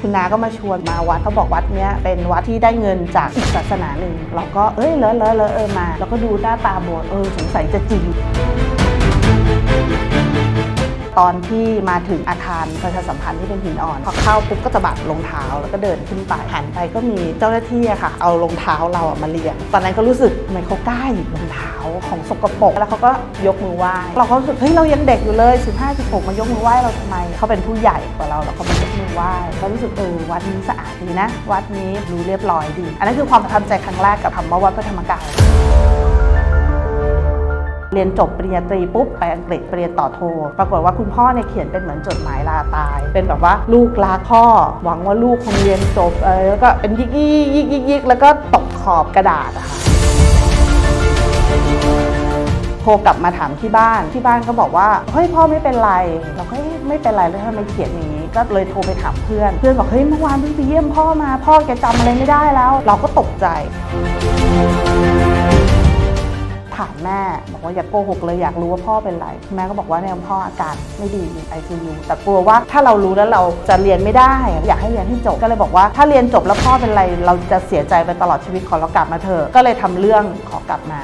คุณนาก็มาชวนมาวัดเขาบอกวัดเนี้ยเป็นวัดที่ได้เงินจากอีกศาสนาหนึ่ง เราก็เอ้ยเลอะเลอะเลอะเออมา แล้วก็ดูหน้าตาโบสถ์เออสงสัยจะจริง ตอนที่มาถึงอาคารประชาสัมพันธ์ที่เป็นหินอ่อนพอเข้าปุ๊บก็จะบัดรองเท้าแล้วก็เดินขึ้นไปหันไปก็มีเจ้าหน้าที่อะค่ะ เอารองเท้าเราอะมาเรียงตอนนั้นก็รู้สึกทำไมเขากล้าหยิบรองเท้าของสกปรกแล้วเขาก็ยกมือไหว้เราก็รู้สึกเฮ้ยเรายังเด็กอยู่เลย15 16มายกมือไหว้เราทำไมเขาเป็นผู้ใหญ่กว่าเราแล้วเขามายกมือไหว้ก็รู้สึกเออวัดนี้สะอาดดีนะ วัดนี้ดูเรียบร้อยดี อันนั้นคือความประทับใจครั้งแรกกับคำว่าวัดพระธรรมกาย รียนจบปริญญาตรีปุ๊บไปอังกฤษไปเรียนต่อโท ปรากฏว่าคุณพ่อเนี่ยเขียนเป็นเหมือนจดหมายลาตาย เป็นแบบว่าลูกลาพ่อ หวังว่าลูกคงเรียนจบเออแล้วก็เป็นยิกยิกยิกยิกยิกแล้วก็ตกขอบกระดาษอะค่ะโทรกลับมาถามที่บ้าน ที่บ้านก็บอกว่าเฮ้ยพ่อไม่เป็นไร เราก็ไม่เป็นไรแล้วทำไมเขียนอย่างนี้ ก็เลยโทรไปถามเพื่อน เพื่อนบอกเฮ้ยเมื่อวานเพิ่งไปเยี่ยมพ่อมา พ่อแกจำอะไรไม่ได้แล้ว เราก็ตกใจ ถามแม่ บอกว่าอย่าโกหกเลยอยากรู้ว่าพ่อเป็นไรแม่ก็บอกว่าเนี่ยพ่ออาการไม่ดีอยู่ไอซียูแต่กลัวว่าถ้าเรารู้แล้วเราจะเรียนไม่ได้ อยากให้เรียนให้จบก็เลยบอกว่า ถ้าเรียนจบแล้วพ่อเป็นไร เราจะเสียใจไปตลอดชีวิตขอเรากลับมาเถอะก็เลยทำเรื่องขอกลับมา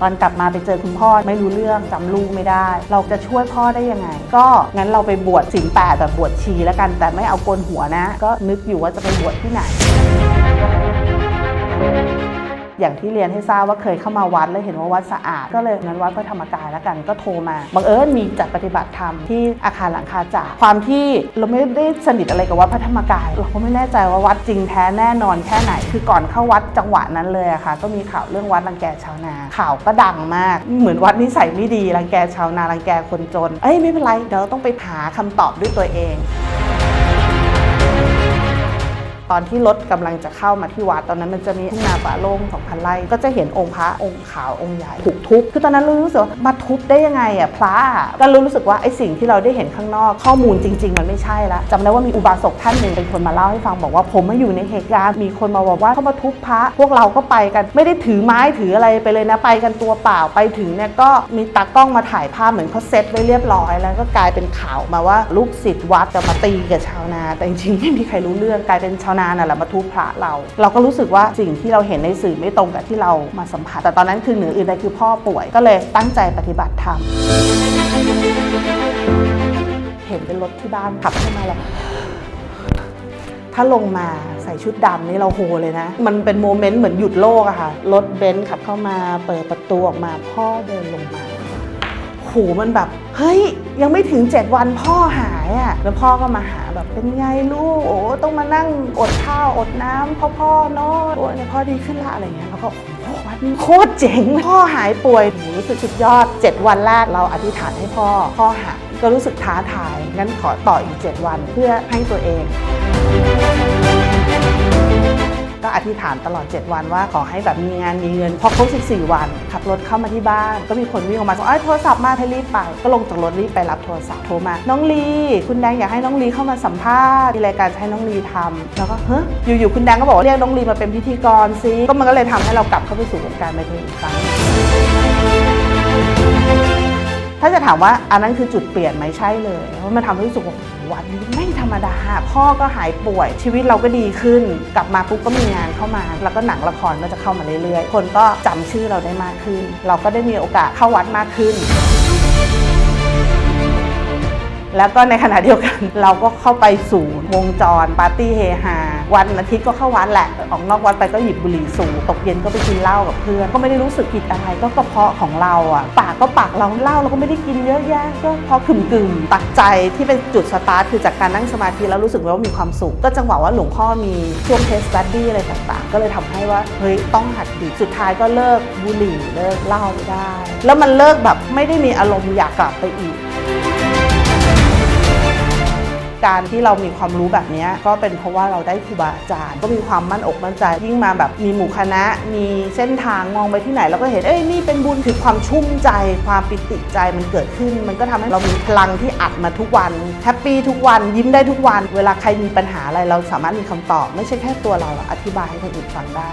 ตอนกลับมาไปเจอคุณพ่อไม่รู้เรื่องจำลูกไม่ได้ เราจะช่วยพ่อได้ยังไง ก็งั้นเราไปบวชศีลแปดแบบบวชชีแล้วกันแต่ไม่เอาโกนหัวนะ ก็นึกอยู่ว่าจะไปบวชที่ไหน อย่างที่เรียนให้ทราบว่าเคยเข้ามาวัดแล้วเห็นว่าวัดสะอาด ก็เลยงั้นวัดพระธรรมกายแล้วกันก็โทรมาบังเอิญมีจัดปฏิบัติธรรมที่อาคารหลังคาจากความที่เราไม่ได้สนิทอะไรกับวัดพระธรรมกาย เราก็ไม่แน่ใจว่าวัดจริงแท้แน่นอนแค่ไหน คือก่อนเข้าวัดจังหวะนั้นเลยอะค่ะ ก็มีข่าวเรื่องวัดรังแกชาวนา ข่าวก็ดังมาก เหมือนวัดนิสัยไม่ดีรังแกชาวนารังแกคนจน เอ้ยไม่เป็นไรเดี๋ยวเราต้องไปหาคำตอบด้วยตัวเอง ตอนที่รถกำลังจะเข้ามาที่วัดตอนนั้นมันจะมีทุ่งนาป่าโล่ง2,000ไร่ก็จะเห็นองค์พระองค์ขาวองค์ใหญ่ถูกทุบคือตอนนั้นเรารู้สึกว่ามาทุบได้ยังไงอะพระอะก็รู้สึกว่าไอ้สิ่งที่เราได้เห็นข้างนอกข้อมูลจริง ๆ มันไม่ใช่ละจำได้ว่ามีอุบาสกท่านหนึ่งเป็นคนมาเล่าให้ฟังบอกว่าผมมาอยู่ในเหตุการณ์มีคนมาบอกว่าเขามาทุบพระพวกเราก็ไปกัน ไม่ได้ถือไม้ถืออะไรไปเลยนะไปกันตัวเปล่าไปถึงเนี่ยก็มีตากล้องมาถ่ายภาพเหมือนเขาเซตไว้เรียบร้อย แล้วก็กลายเป็นข่าวมาว่าลูกศิษย์วัดจะมาตีกับชาวนา แต่จริงๆไม่มีใครรู้เรื่องกลายเป็นชาวนานน่ะแหละมาทุบพระเรา เราก็รู้สึกว่าสิ่งที่เราเห็นในสื่อไม่ตรงกับที่เรามาสัมผัส แต่ตอนนั้นคือเหนืออื่นใดคือพ่อป่วยก็เลยตั้งใจปฏิบัติธรรมเห็นเป็นรถที่บ้านขับเข้ามาแล้วถ้าลงมาใส่ชุดดำนี่เราโฮเลยนะ มันเป็นโมเมนต์เหมือนหยุดโลกอะค่ะ รถเบนซ์ขับเข้ามาเปิดประตูออกมาพ่อเดินลงมาโหมันแบบ เฮ้ย ยังไม่ถึง 7 วันพ่อหาย อะ่ะแล้วพ่อก็มาหาแบบเป็นไงลูกโอ้ต้องมานั่งอดข้าวอดน้ำพ่อพ่อเนาะโอ้เนี่ยพ่อดีขึ้นละอะไรเงี้ยแล้วก็โอ้โหวัดโคตรเจ๋งพ่อหายป่วยหนูรู้สึกสุดยอด 7 วันแรกเราอธิษฐานให้พ่อ พ่อหายก็รู้สึกท้าทาย งั้นขอต่ออีก 7 วันเพื่อให้ตัวเอง ก็อธิษฐานตลอด 7 วันว่าขอให้แบบมีงานมีเงิน พอครบ 14 วัน ขับรถเข้ามาที่บ้าน ก็มีคนวิ่งออกมาบอกไอ้ยโทรศัพท์มาให้รีบไป ก็ลงจากรถรีบไปรับโทรศัพท์โทรมา น้องลีคุณแดงอยากให้น้องลีเข้ามาสัมภาษณ์มีรายการจะให้น้องลีทำแล้วก็เฮ้ยอยู่ๆคุณแดงก็บอกเรียกน้องลีมาเป็นพิธีกรซิก็มันก็เลยทำให้เรากลับเข้าไปสู่วงการบันเทิงอีกครั้ง ถ้าจะถามว่าอันนั้นคือจุดเปลี่ยนไหมใช่เลยเพราะมันทำให้รู้สึกว่าวันนี้ไม่ธรรมดา พ่อก็หายป่วย ชีวิตเราก็ดีขึ้น กลับมาปุ๊บก็มีงานเข้ามา แล้วก็หนังละครก็จะเข้ามาเรื่อยๆ คนก็จำชื่อเราได้มากขึ้น เราก็ได้มีโอกาสเข้าวัดมากขึ้น แล้วก็ในขณะเดียวกัน เราก็เข้าไปสู่วงจรปาร์ตี้เฮฮาวันอาทิตย์ก็เข้าวัดแหละ ออกนอกวัดไปก็หยิบบุหรี่สูบตกเย็นก็ไปกินเหล้ากับเพื่อน ก็ไม่ได้รู้สึกผิดอะไรก็กระเพาะของเราอะปากก็ปากเราเหล้าเราก็ไม่ได้กินเยอะแยะก็พอกึ่มกึ่มตักใจที่เป็นจุดสตาร์ทคือจากการนั่งสมาธิแล้วรู้สึกว่ามีความสุข ก็จังหวะว่าหลวงพ่อมีช่วงเทสตัดดี้อะไรต่างๆ ก็เลยทำให้ว่าเฮ้ยต้องหัดดีสุดท้ายก็เลิกบุหรี่เลิกเหล้าได้ แล้วมันเลิกแบบไม่ได้มีอารมณ์อยากกลับไปอีก การที่เรามีความรู้แบบนี้ก็เป็นเพราะว่าเราได้ครูบาอาจารย์ ก็มีความมั่นอกมั่นใจ ยิ่งมาแบบมีหมู่คณะ มีเส้นทางมองไปที่ไหนเราก็เห็นเอ้ยนี่เป็นบุญคือความชุ่มใจ ความปิติใจมันเกิดขึ้น มันก็ทำให้เรามีพลังที่อัดมาทุกวันแฮปปี้ทุกวันยิ้มได้ทุกวัน เวลาใครมีปัญหาอะไรเราสามารถมีคำตอบ ไม่ใช่แค่ตัวเราอธิบายให้คนอื่นฟังได้